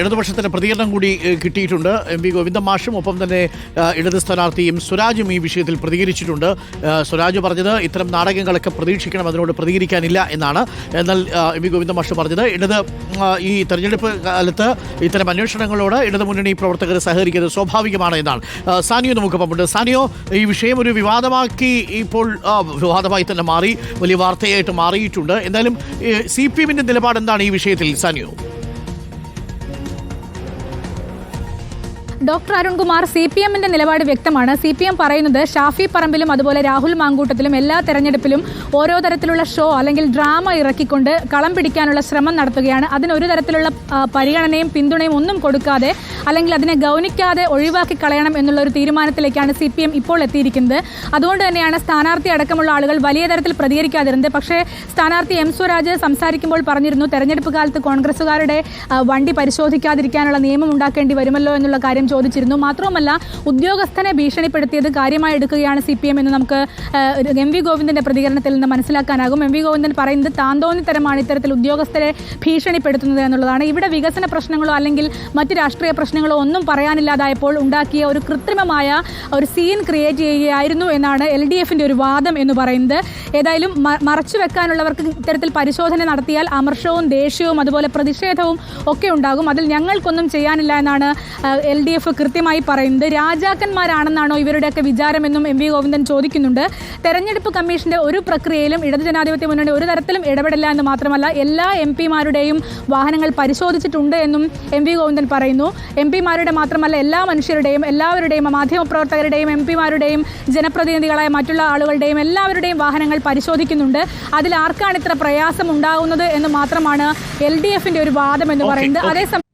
ഇടതുപക്ഷത്തിന്റെ പ്രതികരണം കൂടി കിട്ടിയിട്ടുണ്ട്. എം വി ഗോവിന്ദ മാഷും ഒപ്പം തന്നെ ഇടത് സ്ഥാനാർത്ഥിയും സ്വരാജും ഈ വിഷയത്തിൽ പ്രതികരിച്ചിട്ടുണ്ട്. സ്വരാജ് പറഞ്ഞത് ഇത്തരം നാടകങ്ങളൊക്കെ പ്രതീക്ഷിക്കണം അതിനോട് പ്രതികരിക്കാനില്ല എന്നാണ്. എന്നാൽ എം വി ഗോവിന്ദ മാഷ് പറഞ്ഞത് ഇടത് ഈ തെരഞ്ഞെടുപ്പ് കാലത്ത് ഇത്തരം അന്വേഷണങ്ങളോട് ഇടതുമുന്നണി പ്രവർത്തകർ സഹകരിക്കുന്നത് സ്വാഭാവികമാണ് എന്നാണ്. സാനിയോ നമുക്ക് പമ്പുണ്ട് സാനിയോ ഈ വിഷയം ഒരു വിവാദമാക്കി ഇപ്പോൾ വിവാദമായി തന്നെ മാറി വലിയ വാർത്തയായിട്ട് മാറിയിട്ടുണ്ട്. എന്തായാലും സി പി എമ്മിന്റെ നിലപാട് എന്താണ് ഈ വിഷയത്തിൽ സാനിയോ? ഡോക്ടർ അരുൺകുമാർ സി പി എമ്മിന്റെ നിലപാട് വ്യക്തമാണ്. സി പി എം പറയുന്നത് ഷാഫി പറമ്പിലും അതുപോലെ രാഹുൽ മാങ്കൂട്ടത്തിലും എല്ലാ തെരഞ്ഞെടുപ്പിലും ഓരോ തരത്തിലുള്ള ഷോ അല്ലെങ്കിൽ ഡ്രാമ ഇറക്കിക്കൊണ്ട് കളം പിടിക്കാനുള്ള ശ്രമം നടത്തുകയാണ്. അതിനൊരു തരത്തിലുള്ള പരിഗണനയും പിന്തുണയും ഒന്നും കൊടുക്കാതെ അല്ലെങ്കിൽ അതിനെ ഗൗനിക്കാതെ ഒഴിവാക്കി കളയണം എന്നുള്ള ഒരു തീരുമാനത്തിലേക്കാണ് സി പി എം ഇപ്പോൾ എത്തിയിരിക്കുന്നത്. അതുകൊണ്ട് തന്നെയാണ് സ്ഥാനാർത്ഥി അടക്കമുള്ള ആളുകൾ വലിയ തരത്തിൽ പ്രതികരിക്കാതിരുന്നത്. പക്ഷേ സ്ഥാനാർത്ഥി എം സ്വരാജ് സംസാരിക്കുമ്പോൾ പറഞ്ഞിരുന്നു തെരഞ്ഞെടുപ്പ് കാലത്ത് കോൺഗ്രസുകാരുടെ വണ്ടി പരിശോധിക്കാതിരിക്കാനുള്ള നിയമം ഉണ്ടാക്കേണ്ടി വരുമല്ലോ എന്നുള്ള കാര്യം ചോദിച്ചിരുന്നു. മാത്രവുമല്ല ഉദ്യോഗസ്ഥനെ ഭീഷണിപ്പെടുത്തിയത് കാര്യമായി എടുക്കുകയാണ് സി പി എം എന്ന് നമുക്ക് എം വി ഗോവിന്ദന്റെ പ്രതികരണത്തിൽ നിന്ന് മനസ്സിലാക്കാനാകും. എം വി ഗോവിന്ദൻ പറയുന്നത് താന്തോന്നിത്തരമാണ് ഇത്തരത്തിൽ ഉദ്യോഗസ്ഥരെ ഭീഷണിപ്പെടുത്തുന്നത് എന്നുള്ളതാണ്. ഇവിടെ വികസന പ്രശ്നങ്ങളോ അല്ലെങ്കിൽ മറ്റ് രാഷ്ട്രീയ പ്രശ്നങ്ങളോ ഒന്നും പറയാനില്ലാതായപ്പോൾ ഉണ്ടാക്കിയ ഒരു കൃത്രിമമായ ഒരു സീൻ ക്രിയേറ്റ് ചെയ്യുകയായിരുന്നു എന്നാണ് എൽ ഡി ഒരു വാദം എന്ന് പറയുന്നത്. ഏതായാലും മറച്ചു വെക്കാനുള്ളവർക്ക് ഇത്തരത്തിൽ പരിശോധന നടത്തിയാൽ അമർഷവും ദേഷ്യവും അതുപോലെ പ്രതിഷേധവും ഒക്കെ ഉണ്ടാകും. അതിൽ ഞങ്ങൾക്കൊന്നും ചെയ്യാനില്ല എന്നാണ് എൽ ഡി എഫ് കൃത്യമായി പറയുന്നത് രാജാക്കന്മാരാണെന്നാണോ ഇവരുടെയൊക്കെ വിചാരമെന്നും എം വി ഗോവിന്ദൻ ചോദിക്കുന്നുണ്ട്. തെരഞ്ഞെടുപ്പ് കമ്മീഷന്റെ ഒരു പ്രക്രിയയിലും ഇടതു ജനാധിപത്യ മുന്നണി ഒരു തരത്തിലും ഇടപെടില്ല എന്ന് മാത്രമല്ല എല്ലാ എം പിമാരുടെയും വാഹനങ്ങൾ പരിശോധിച്ചിട്ടുണ്ട് എന്നും എം വി ഗോവിന്ദൻ പറയുന്നു. എം പിമാരുടെ മാത്രമല്ല എല്ലാ മനുഷ്യരുടെയും എല്ലാവരുടെയും മാധ്യമപ്രവർത്തകരുടെയും എം പിമാരുടെയും ജനപ്രതിനിധികളായ മറ്റുള്ള ആളുകളുടെയും എല്ലാവരുടെയും വാഹനങ്ങൾ പരിശോധിക്കുന്നുണ്ട്. അതിൽ ആർക്കാണ് ഇത്ര പ്രയാസം ഉണ്ടാകുന്നത് എന്ന് മാത്രമാണ് എൽ ഡി എഫിന്റെ ഒരു വാദം എന്ന് പറയുന്നത്. അതേസമയം